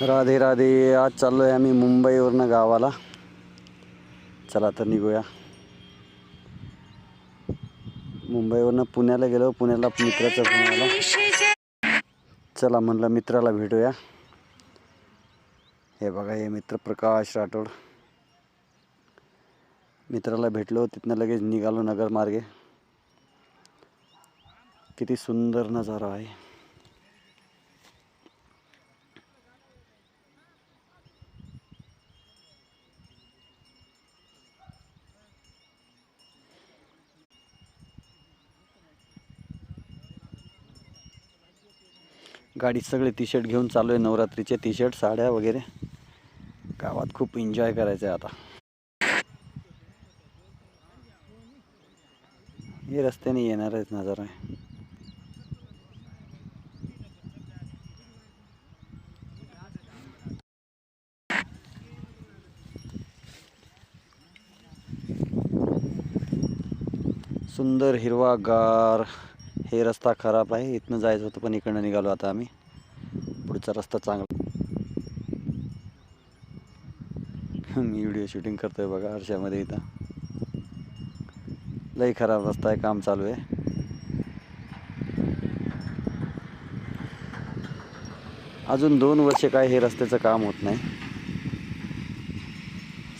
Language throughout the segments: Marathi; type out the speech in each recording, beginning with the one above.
राधे राधे. आज चाललो आहे आम्ही मुंबईवरनं गावाला. चला तर निघूया. मुंबईवरनं पुण्याला गेलो. पुण्याला मित्राचा पुण्याला चला म्हणलं मित्राला भेटूया. हे बघा हे मित्र प्रकाश राठोड. मित्राला भेटलो तिथनं लगेच निघालो नगरमार्गे. किती सुंदर नजारा आहे. गाडीत सगळे टी शर्ट घेऊन चालू आहे नवरात्रीचे टी शर्ट साड्या वगैरे. गावात खूप एन्जॉय करायचं आहे आता. हे रस्त्याने येणार आहेत नजारा आहे. सुंदर हिरवागार हे रस्ता खराब आहे इथनं जायचं होतं पण इकडनं निघालो आता आम्ही. पुढचा रस्ता चांगला. मी व्हिडिओ शूटिंग करतोय बघा हर्षामध्ये इथं. लई खराब रस्ता आहे काम चालू आहे. अजून दोन वर्ष काय हे रस्त्याचं काम होत नाही.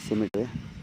सिमेंट आहे.